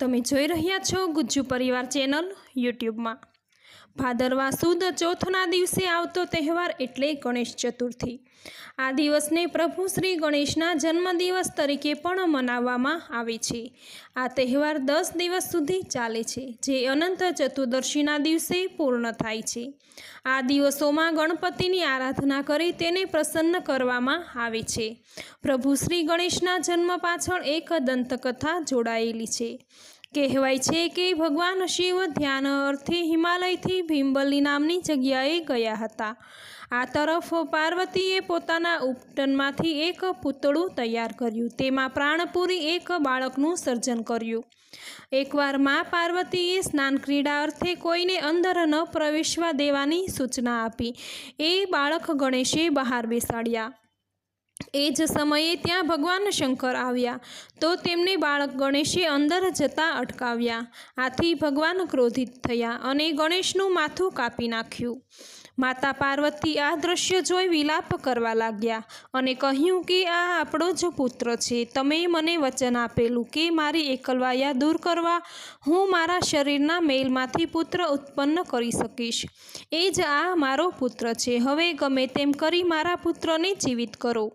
તમે જોઈ રહ્યા છો ગુજ્જુ પરિવાર ચેનલ યુટ્યુબમાં. ભાદરવા સુદ ચોથના દિવસે આવતો તહેવાર એટલે ગણેશ ચતુર્થી. આ દિવસને પ્રભુ શ્રી ગણેશના જન્મદિવસ તરીકે પણ મનાવવામાં આવે છે. આ તહેવાર દસ દિવસ સુધી ચાલે છે, જે અનંત ચતુર્દશીના દિવસે પૂર્ણ થાય છે. આ દિવસોમાં ગણપતિની આરાધના કરી તેને પ્રસન્ન કરવામાં આવે છે. પ્રભુ શ્રી ગણેશના જન્મ પાછળ એક દંતકથા જોડાયેલી છે. કહેવાય છે કે ભગવાન શિવ ધ્યાન અર્થે હિમાલયથી ભીમબલી નામની જગ્યાએ ગયા હતા. આ તરફ પાર્વતીએ પોતાના ઉપટનમાંથી એક પૂતળું તૈયાર કર્યું. તેમાં પ્રાણપુરી એક બાળકનું સર્જન કર્યું. એકવાર મા પાર્વતીએ સ્નાન ક્રીડા અર્થે કોઈને અંદર ન પ્રવેશવા દેવાની સૂચના આપી. એ બાળક ગણેશે બહાર બેસાડ્યા. એ જ સમયે ત્યાં ભગવાન શંકર આવ્યા. તો તેમને બાળક ગણેશે અંદર જતા અટકાવ્યા. આથી ભગવાન ક્રોધિત થયા અને ગણેશનું માથું કાપી નાખ્યું. માતા પાર્વતી આ દ્રશ્ય જોઈ વિલાપ કરવા લાગ્યા અને કહ્યું કે આ આપણો જ પુત્ર છે. તમે મને વચન આપેલું કે મારી એકલવાયા દૂર કરવા હું મારા શરીરના મેલમાંથી પુત્ર ઉત્પન્ન કરી શકીશ. એ જ આ મારો પુત્ર છે. હવે ગમે તેમ કરી મારા પુત્રને જીવિત કરો.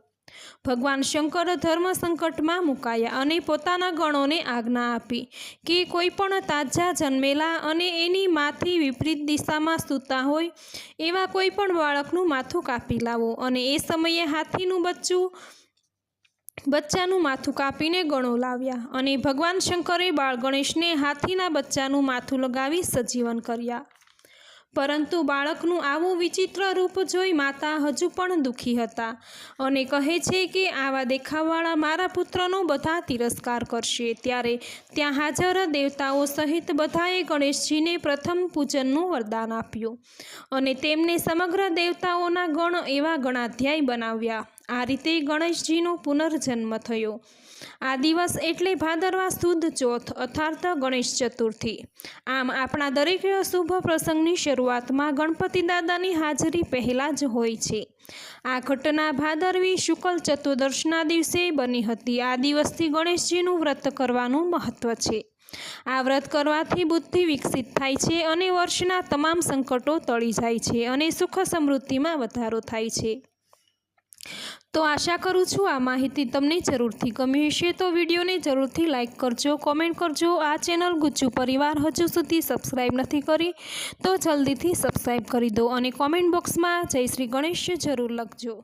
ભગવાન શંકર ધર્મ સંકટમાં મુકાયા અને પોતાના ગણોને આજ્ઞા આપી કે કોઈ પણ તાજા જન્મેલા અને એની માથી વિપરીત દિશામાં સૂતા હોય, એવા કોઈ પણ બાળકનું માથું કાપી લાવો અને એ સમયે હાથીનું બચ્ચું, બચ્ચાનું માથું કાપીને ગણો લાવ્યા અને ભગવાન શંકરે બાળ ગણેશને હાથીના બચ્ચાનું માથું લગાવી સજીવન કર્યા. પરંતુ બાળકનું આવું વિચિત્ર રૂપ જોઈ માતા હજુ પણ દુઃખી હતા. અને કહે છે કે આવા દેખાવવાળા મારા પુત્રનો બધા તિરસ્કાર કરશે. ત્યારે ત્યાં હાજર દેવતાઓ સહિત બધાએ ગણેશજીને પ્રથમ પૂજનનું વરદાન આપ્યું. અને તેમને સમગ્ર દેવતાઓના ગણ એવા ગણાધ્યાય બનાવ્યા. આ રીતે ગણેશજીનો પુનર્જન્મ થયો. આ દિવસ એટલે ભાદરવા સુદ ચોથ અર્થાર્થ ગણેશ ચતુર્થી. આમ, આપણા દરેક શુભ પ્રસંગની શરૂઆતમાં ગણપતિ દાદાની હાજરી પહેલાં જ હોય છે. આ ઘટના ભાદરવી શુક્લ ચતુર્દશના દિવસે બની હતી. આ દિવસથી ગણેશજીનું વ્રત કરવાનું મહત્ત્વ છે. આ વ્રત કરવાથી બુદ્ધિ વિકસિત થાય છે અને વર્ષના તમામ સંકટો ટળી જાય છે અને સુખ સમૃદ્ધિમાં વધારો થાય છે. તો આશા કરું છું આ માહિતી તમને જરૂરથી ગમી હશે. તો વિડીયોને જરૂરથી લાઇક કરજો, કોમેન્ટ કરજો. આ ચેનલ ગુજ્જુ પરિવાર હજુ સુધી સબસ્ક્રાઈબ નથી કરી તો જલ્દીથી સબસ્ક્રાઈબ કરી દો અને કોમેન્ટ બોક્સમાં જય શ્રી ગણેશ જરૂર લખજો.